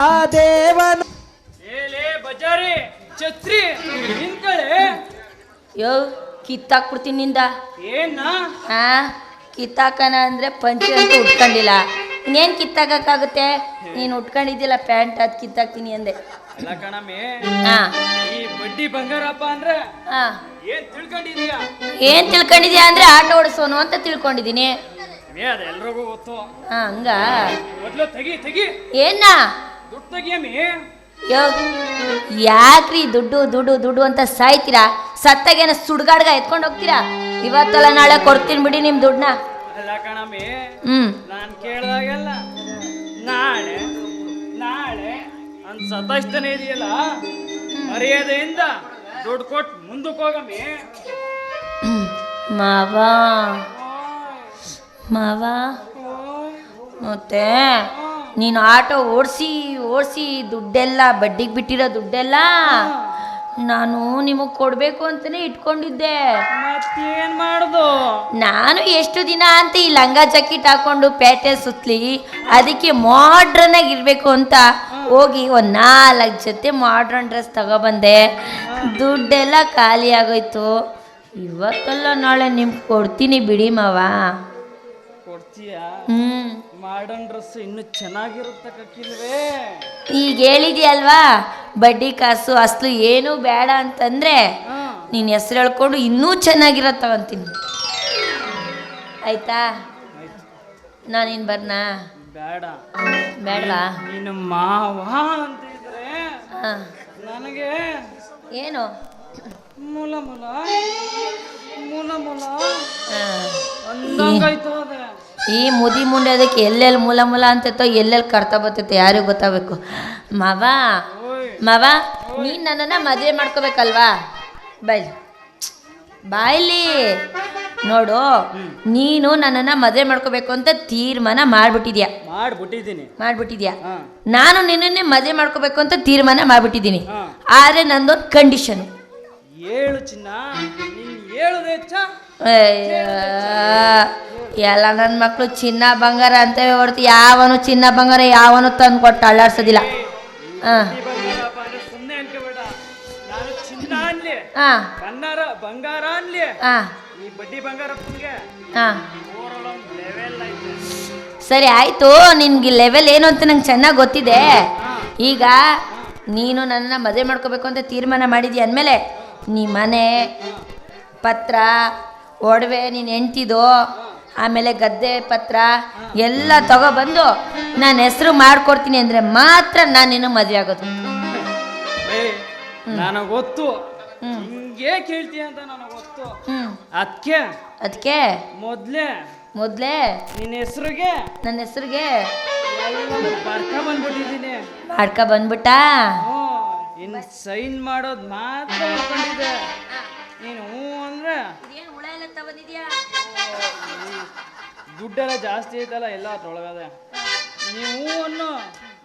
ಆ ದೇವನ ಏಲೇ ಬಜಾರಿ ಛತ್ರಿ ನಿಂತ್ಕಳೆ ಯೋ ಕಿತ್ತಾಕ್ಬಿಡ್ತೀನಿ ನಿಂದ. ಏನ? ಹಾ ಕಿತ್ತಾಕನ ಅಂದ್ರೆ ಪಂಚೆ ಅಂತ ಉಟ್ಕೊಂಡಿಲ್ಲ. ಇನ್ನೇನ್ ಕಿತ್ತಾಕಾಗುತ್ತೆ ನೀನು ಉಟ್ಕೊಂಡಿದ್ದಿಲ್ಲ ಪ್ಯಾಂಟ್ ಅದ್ ಕಿತ್ತಾಕ್ತೀನಿ ಅಂದೆ. ಅಲ್ಲ ಕಣಮೆ ಹಾ ಈ ಬಡ್ಡಿ ಬಂಗಾರಪ್ಪ ಅಂದ್ರೆ ಹಾ ಏನ್ ತಿಳ್ಕೊಂಡಿದೀಯ ಏನ್ ತಿಳ್ಕೊಂಡಿದ್ಯಾ ಅಂದ್ರೆ ಆಟೋ ಓಡಿಸೋನು ಅಂತ ತಿಳ್ಕೊಂಡಿದ್ದೀನಿ. ಮೇ ಅದ ಎಲ್ರಿಗೂ ಗೊತ್ತು. ಹಾ ಹಂಗ? ಮೊದ್ಲು ತೆಗಿ ತೆಗಿ. ಏನ? ದುಡ್ಡು ತೆಗಿಯಮ್ಮಿ ಯೋ ಯಾಕ್ರಿ ದುಡ್ಡು ದುಡ್ಡು ದುಡ್ಡು ಅಂತ ಸಾಯ್ತೀರಾ? ಸತ್ತಾಗೇನ ಸುಡ್ಗಾಡ್ಗ ಎತ್ಕೊಂಡು ಹೋಗ್ತೀರಾ? ಇವತ್ತಲ್ಲ ನಾಳೆ ಕೊಡ್ತೀನಿ ಬಿಡಿ ನಿಮ್ಮ ದುಡ್ಡನ್ನ. ಅಲ್ಲ ಕಣಮ್ಮಿ ಹ್ಮ್. ನಾನ್ ಕೇಳ್ದಾಗೆಲ್ಲ ನಾಳೆ ನಾಳೆ ಅಂತ ಸತಾಯಿಸ್ತಾನೆ ಇದೆಯಲ್ಲ? ಮರ್ಯಾದೆಯಿಂದ ದುಡ್ಡು ಕೊಟ್ಟು ಮುಂದಕ್ಕೆ ಹೋಗಮ್ಮಿ. ಮಾವ. ಮಾವ. ಮತ್ತೆ? ನೀನು ಆಟೋ ಓಡಿಸಿ ಓಡಿಸಿ ದುಡ್ಡೆಲ್ಲ ಬಡ್ಡಿಗೆ ಬಿಟ್ಟಿರೋ ದುಡ್ಡೆಲ್ಲ ನಾನು ನಿಮಗೆ ಕೊಡಬೇಕು ಅಂತಾನೆ ಇಟ್ಕೊಂಡಿದ್ದೆ. ಮತ್ತೇನ್ ಮಾಡುದು? ನಾನು ಎಷ್ಟು ದಿನ ಅಂತ ಈ ಲಂಗ ಜಾಕೆಟ್ ಹಾಕೊಂಡು ಪೇಟೆ ಸುತ್ತಲಿ ಅದಕ್ಕೆ ಮಾಡ್ರನ್ ಇರಬೇಕು ಅಂತ ಹೋಗಿ ಒಂದು ನಾಲ್ಕು ಜೊತೆ ಮಾಡ್ರನ್ ಡ್ರೆಸ್ ತಗೊಬಂದೆ. ದುಡ್ಡೆಲ್ಲ ಖಾಲಿ ಆಗೋಯ್ತು. ಇವತ್ತಲ್ಲ ನಾಳೆ ನಿಮ್ಗೆ ಕೊಡ್ತೀನಿ ಬಿಡಿ ಮಾವ. ಕೊಡ್ತೀಯ? ಹ್ಞೂ ಮಾಡರ್ನ್ ಡ್ರೆಸ್ ಇನ್ನು ಚೆನ್ನಾಗಿರುತ್ತೆ ಕಕ್ಕಿಲ್ವೇ ಈಗ ಹೇಳಿದ್ಯಲ್ವಾ ಬಡ್ಡಿ ಕಾಸು ಅಸಲು ಏನೂ ಬೇಡ ಅಂತಂದ್ರೆ ನೀನು ಹೆಸರು ಹೇಳ್ಕೊಂಡು ಇನ್ನೂ ಚೆನ್ನಾಗಿರೋ ತಗೊಂತೀನಿ ಆಯ್ತಾ? ನಾನು ಇನ್ನು ಬರ್ನಾ? ಬೇಡ. ಬೇಡವಾ? ನೀನು ಮಾವ ಅಂತಿದ್ರೆ ನನಗೆ ಏನು? ಮೂಲ ಮೂಲ ಮೂಲ ಮೂಲ ಅಂದಂಗಾಯ್ತು ಅದೇ. ಈ ಮುದಿ ಮುಂಡೆದಕ್ಕೆ ಎಲ್ಲೆಲ್ಲಿ ಮೂಲ ಮೂಲ ಅಂತೈತೋ ಎಲ್ಲೆಲ್ಲಿ ಕರ್ತಾ ಬರ್ತೈತೆ ಯಾರಿಗೂ ಗೊತ್ತಾಗಬೇಕು. ಮಾವ ಮಾವಾ ನೀನು ನನ್ನನ್ನು ಮದುವೆ ಮಾಡ್ಕೋಬೇಕಲ್ವಾ? ಬೈ ಬಾಯ್ಲಿ ನೋಡು ನೀನು ನನ್ನನ್ನು ಮದುವೆ ಮಾಡ್ಕೋಬೇಕು ಅಂತ ತೀರ್ಮಾನ ಮಾಡಿಬಿಟ್ಟಿದ್ಯಾ? ಮಾಡ್ಬಿಟ್ಟಿದ್ದೀನಿ. ಮಾಡ್ಬಿಟ್ಟಿದ್ಯಾ? ನಾನು ನಿನ್ನನ್ನೇ ಮದುವೆ ಮಾಡ್ಕೋಬೇಕು ಅಂತ ತೀರ್ಮಾನ ಮಾಡಿಬಿಟ್ಟಿದ್ದೀನಿ. ಆದರೆ ನಂದೊಂದು ಕಂಡೀಷನ್ ಹೇಳು ಚಿನ್ನ ಹೇಳು ಎಲ್ಲ ನನ್ನ ಮಕ್ಕಳು ಚಿನ್ನ ಬಂಗಾರ ಅಂತವೇ ಹೊರತು ಯಾವನು ಚಿನ್ನ ಬಂಗಾರ ಯಾವನು ತಂದು ಕೊಟ್ಟು ಅಳ್ಳಾಡ್ಸೋದಿಲ್ಲ. ಹಾಂ. ಹಾಂ. ಸರಿ ಆಯಿತು, ನಿನ್ಗೆ ಲೆವೆಲ್ ಏನು ಅಂತ ನಂಗೆ ಚೆನ್ನಾಗಿ ಗೊತ್ತಿದೆ. ಈಗ ನೀನು ನನ್ನ ಮದುವೆ ಮಾಡ್ಕೋಬೇಕು ಅಂತ ತೀರ್ಮಾನ ಮಾಡಿದ್ಯ ಅಂದಮೇಲೆ ನೀ ಮನೆ ಪತ್ರ, ಒಡವೆ ನೀನು ಹೆಂಡ್ತಿದು ಆಮೇಲೆ ಗದ್ದೆ ಪತ್ರ ಎಲ್ಲ ತಗೊಬಂದು ನಾನು ಹೆಸರು ಮಾಡ್ಕೊಡ್ತೀನಿ ಅಂದರೆ ಮಾತ್ರ ನಾನು ನಿನ್ನ ಮದುವೆ ಆಗೋದು. ನನಗೆ ಗೊತ್ತು ಹಿಂಗೆ ಕೇಳ್ತೀಯ ಅಂತ ನನಗೆ ಗೊತ್ತು ಅದಕ್ಕೆ ಅದಕ್ಕೆ ಮೊದ್ಲೇ. ಮೊದಲೇ. ನಿನ್ನ ಹೆಸರಿಗೆ. ನನ್ನ ಹೆಸರಿಗೆ. ಬರ್ಕ ಬಂದ್ಬಿಟ್ಟಿದ್ದೀನಿ. ಮಾಡ್ಕೊ ಬಂದ್ಬಿಟ್ಟ? ಇನ್ನು ಸೈನ್ ಮಾಡೋದು ಮಾತ್ರ ನೀನು ಹ್ಞೂ ಅಂದ್ರೆ ದುಡ್ಡೆಲ್ಲ ಜಾಸ್ತಿ ಐತಲ್ಲ ಎಲ್ಲ ಅದ್ರೊಳಗದೆ. ನೀವು ಅನ್ನು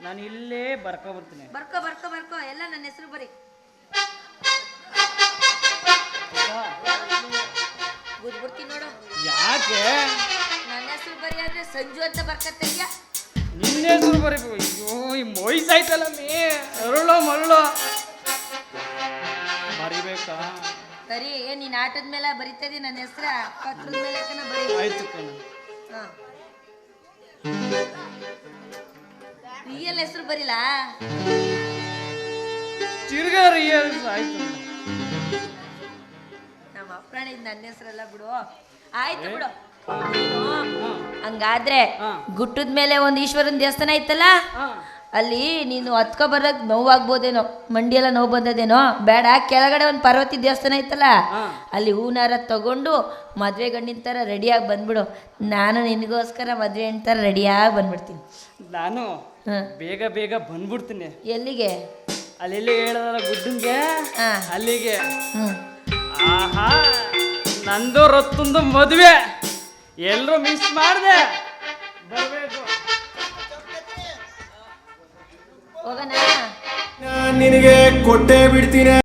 ನಾನು ಇಲ್ಲೇ ಬರ್ಕೊ ಬರ್ತೀನಿ. ಬರ್ಕೋ ಬರ್ಕೋ ಬರ್ಕೋ. ಎಲ್ಲ ನನ್ನ ಹೆಸರು ಬರಿ. ಗುದ್ಬಿಡ್ತೀನಿ ನೋಡು. ಯಾಕೆ? ನನ್ನ ಹೆಸರು ಬರೀ ಅಂದ್ರೆ ಸಂಜು ಅಂತ ಬರ್ಕತ್ತೀಯ ನಿನ್ನ ಹೆಸರು ಬರೀಬೇಕು ಅಯ್ಯೋ ಈ ಮೊಯ್ಸಾಯ್ತಲ್ಲ ಮೇ. ಅರುಳೋ ಮರುಳೋ. ಬರಿಬೇಕಾ? ಸರಿ ನೀನ್ ಆಟದ ಮೇಲೆ ಬರೀತಾ ಇದೀನಿ ನನ್ನ ಹೆಸರ ಪತ್ರದ ಮೇಲೆ ಬರೀ ಆಯ್ತು ಕಣ. ಹಾ. ರಿಯಲ್ ಹೆಸರು ಬರಿಲ್ಲ ತಿರ್ಗಾ ರಿಯಲ್ಸ್ ಆಯ್ತು ನಮ್ಮ ಅಪ್ಪಣ ಇದು ನನ್ನ ಹೆಸರಲ್ಲ ಬಿಡು. ಆಯ್ತು ಬಿಡು. ಹಂಗಾದ್ರೆ. ಗುಟ್ಟದ ಮೇಲೆ ಒಂದು ಈಶ್ವರನ ದೇವಸ್ಥಾನ ಐತಲ್ಲ ಹಾಂ. ಅಲ್ಲಿ ನೀನು ಹತ್ಕೊ ಬರೋಕ್ ನೋವಾಗ್ಬೋದೇನೋ ಮಂಡಿ ಎಲ್ಲ ನೋವು ಬಂದದೇನೋ ಬೇಡ ಕೆಳಗಡೆ ಒಂದು ಪಾರ್ವತಿ ದೇವಸ್ಥಾನ ಐತಲ್ಲ ಅಲ್ಲಿ ಹೂನಾರ ತಗೊಂಡು ಮದುವೆ ಗಂಡಿನ ಥರ ರೆಡಿಯಾಗಿ ಬಂದ್ಬಿಡು. ನಾನು ನಿನಗೋಸ್ಕರ ಮದುವೆ ಥರ ರೆಡಿಯಾಗಿ ಬಂದ್ಬಿಡ್ತೀನಿ. ನಾನು ಬೇಗ ಬೇಗ ಬಂದ್ಬಿಡ್ತೀನಿ. ಎಲ್ಲಿಗೆ? ಅಲ್ಲೆಲ್ಲಿ ಹೇಳದಲ್ಲ ಗುಡ್ಡಂಗೆ? ಅಲ್ಲಿಗೆ. ಆಹಾ ನಂದು ರೊತ್ತೊಂದು ಮದುವೆ. ಎಲ್ಲರೂ ಮಿಸ್ ಮಾಡಿದೆ. ಬರಬೇಕು. ಹೋಗೋಣ. ನಿನಗೆ ಕೊಟ್ಟೆ ಬಿಡ್ತೀನಿ.